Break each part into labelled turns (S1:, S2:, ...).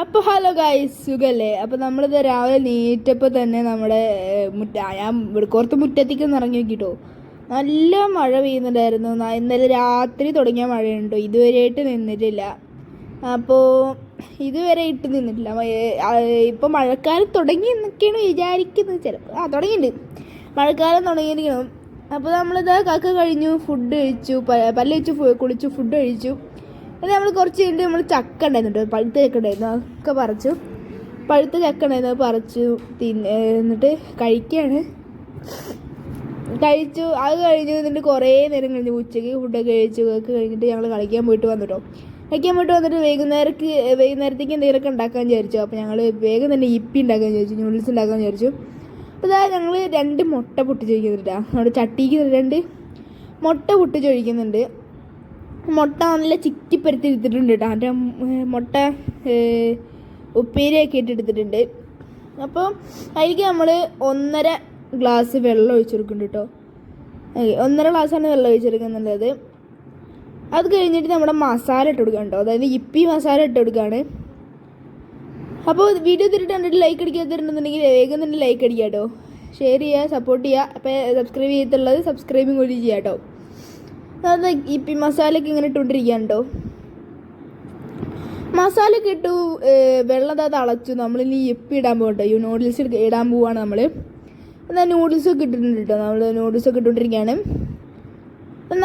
S1: അപ്പോൾ hello guys സുഖല്ലേ? അപ്പോൾ നമ്മളിത് രാവിലെ നീറ്റപ്പോൾ തന്നെ നമ്മുടെ മുറ്റ ഞാൻ കുറച്ച് മുറ്റത്തേക്ക് ഒന്ന് ഇറങ്ങി നോക്കിട്ടോ. നല്ല മഴ പെയ്യുന്നുണ്ടായിരുന്നു. ഇന്നലെ രാത്രി തുടങ്ങിയ മഴയുണ്ടോ? ഇതുവരെയായിട്ട് നിന്നിട്ടില്ല. അപ്പോൾ ഇതുവരെ ഇട്ട് നിന്നിട്ടില്ല. ഇപ്പോൾ മഴക്കാലം തുടങ്ങി എന്നൊക്കെയാണ് വിചാരിക്കുന്നത്. ചിലപ്പോൾ ആ തുടങ്ങിയിട്ടുണ്ട്. മഴക്കാലം തുടങ്ങിയിരിക്കണം അപ്പോൾ നമ്മളിത് കക്ക കഴിഞ്ഞു ഫുഡ് കഴിച്ചു പല്ല് വെച്ചു കുളിച്ചു ഫുഡ് കഴിച്ചു. അത് നമ്മൾ കുറച്ച് കഴിഞ്ഞിട്ട് നമ്മൾ ചക്ക ഉണ്ടായിരുന്നു പഴുത്ത ചക്ക ഉണ്ടായിരുന്നു. അതൊക്കെ പറിച്ചു. പഴുത്ത ചക്ക ഉണ്ടായിരുന്നു. പറിച്ചു. എന്നിട്ട് കഴിക്കുകയാണ് കഴിച്ചു. അത് കഴിഞ്ഞ് എന്നിട്ട് കുറേ നേരം കഴിഞ്ഞു ഉച്ചയ്ക്ക് ഫുഡൊക്കെ കഴിച്ചു. ഒക്കെ കഴിഞ്ഞിട്ട് ഞങ്ങൾ കളിക്കാൻ പോയിട്ട് വന്നിട്ടോ. കളിക്കാൻ പോയിട്ട് വന്നിട്ട് വൈകുന്നേരക്ക് വൈകുന്നേരത്തേക്ക് എന്തെങ്കിലുമൊക്കെ ഉണ്ടാക്കാൻ വിചാരിച്ചു. അപ്പോൾ ഞങ്ങൾ വേഗം തന്നെ ഇപ്പി ഉണ്ടാക്കാൻ വിചാരിച്ചു. നൂഡിൽസ് ഉണ്ടാക്കാൻ വിചാരിച്ചു. അപ്പോൾ ഇതാ ഞങ്ങൾ രണ്ട് മുട്ട പൊട്ടിച്ചൊഴിക്കുന്നുണ്ട് നമ്മുടെ ചട്ടിക്ക് രണ്ട് മുട്ട പൊട്ടിച്ച് ഒഴിക്കുന്നുണ്ട് മുട്ട നല്ല ചിക്കിപ്പരത്തി എടുത്തിട്ടുണ്ട് കേട്ടോ അതിന്റെ മുട്ട ഉപ്പേരിയൊക്കെ ഇട്ട് എടുത്തിട്ടുണ്ട് അപ്പോൾ അതിലേക്ക് നമ്മൾ ഒന്നര ഗ്ലാസ് വെള്ളം ഒഴിച്ചു കൊടുക്കുന്നുണ്ട് കേട്ടോ ഒന്നര ഗ്ലാസ്സാണ് വെള്ളം ഒഴിച്ചു കൊടുക്കുന്നുള്ളത് അത് കഴിഞ്ഞിട്ട് നമ്മുടെ മസാല ഇട്ട് കൊടുക്കാം കേട്ടോ. അതായത് ഇപ്പി മസാല ഇട്ട് കൊടുക്കുകയാണ് അപ്പോൾ വീഡിയോ തിരിട്ട് കണ്ടിട്ട് ലൈക്ക് അടിക്കാത്തിട്ടുണ്ടെന്നുണ്ടെങ്കിൽ വേഗം തന്നെ ലൈക്ക് അടിക്കുക കേട്ടോ. ഷെയർ ചെയ്യുക സപ്പോർട്ട് ചെയ്യുക. അപ്പോൾ സബ്സ്ക്രൈബ് ചെയ്തിട്ടുള്ളത് സബ്സ്ക്രൈബും കൂടി ചെയ്യുക കേട്ടോ. അത് ഈ മസാലയൊക്കെ ഇങ്ങനെ ഇട്ടുകൊണ്ടിരിക്കുകയാണ് കേട്ടോ മസാല ഏഹ് വെള്ളം തിളച്ചു നമ്മളിനി ഇപ്പം ഇടാൻ പോകട്ടെ. ഈ നൂഡിൽസ് ഇടാൻ പോവാണ് നമ്മൾ. എന്നാൽ നൂഡിൽസ് ഒക്കെ ഇട്ടിട്ടുണ്ട് കേട്ടോ. നമ്മൾ നൂഡിൽസ് ഒക്കെ ഇട്ടുകൊണ്ടിരിക്കുകയാണ്.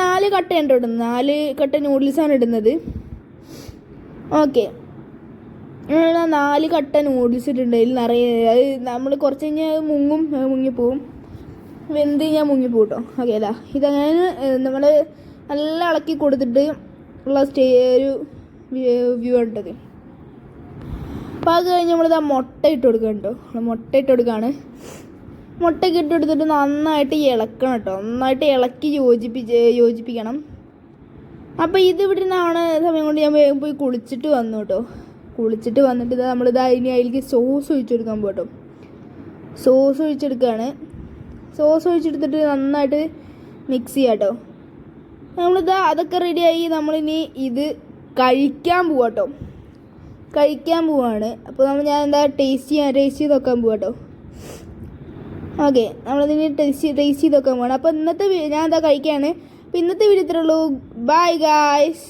S1: നാല് കട്ടയുണ്ട് കേട്ടോ. നാല് കട്ട നൂഡിൽസാണ് ഇടുന്നത്. ഓക്കെ. നാല് കട്ട നൂഡിൽസ് ഇട്ടിട്ടുണ്ട്. അതിൽ നിറയെ അത് നമ്മൾ കുറച്ച് കഴിഞ്ഞാൽ മുങ്ങും മുങ്ങിപ്പോവും. വെന്ത് ഞാൻ മുങ്ങിപ്പോട്ടോ. ഓക്കെ അതാ ഇതങ്ങനെ നമ്മൾ നല്ല ഇളക്കി കൊടുത്തിട്ട് ഉള്ള സ്റ്റേ ഒരു വ്യൂ ഉണ്ടത് അപ്പോൾ അത് കഴിഞ്ഞ് നമ്മളിത് ആ മുട്ട ഇട്ട് കൊടുക്കണം കേട്ടോ മുട്ട ഇട്ട് കൊടുക്കുകയാണ് മുട്ടയ്ക്ക് ഇട്ട് കൊടുത്തിട്ട് നന്നായിട്ട് ഇളക്കണം കേട്ടോ നന്നായിട്ട് ഇളക്കി യോജിപ്പിച്ച് യോജിപ്പിക്കണം. അപ്പോൾ ഇത് ഇവിടെ നിന്നാണ് സമയം കൊണ്ട് ഞാൻ വേഗം പോയി കുളിച്ചിട്ട് വന്നു കേട്ടോ കുളിച്ചിട്ട് വന്നിട്ട് ഇതാ നമ്മളിതാ ഇനി അതിലേക്ക് സോസ് ഒഴിച്ചു കൊടുക്കാൻ പോട്ടോ സോസ് ഒഴിച്ചെടുക്കുകയാണ് സോസ് ഒഴിച്ചെടുത്തിട്ട് നന്നായിട്ട് മിക്സ് ചെയ്യാം കേട്ടോ നമ്മളിതാ അതൊക്കെ റെഡിയായി നമ്മളിനി ഇത് കഴിക്കാൻ പോവാട്ടോ കഴിക്കാൻ പോവാണ്. അപ്പോൾ നമ്മൾ ഞാൻ എന്താ ടേസ്റ്റ് ചെയ്യാൻ ടേസ്റ്റ് ചെയ്ത് നോക്കാൻ പോവാട്ടോ ഓക്കെ നമ്മളിതിന് ടേസ്റ്റ് ടേസ്റ്റ് ചെയ്ത് നോക്കാൻ പോവാണ്. അപ്പോൾ ഇന്നത്തെ ഞാൻ എന്താ കഴിക്കുകയാണ് അപ്പോൾ ഇന്നത്തെ വീഡിയോ ഇത്രയുള്ളൂ ബൈ ഗായ്സ്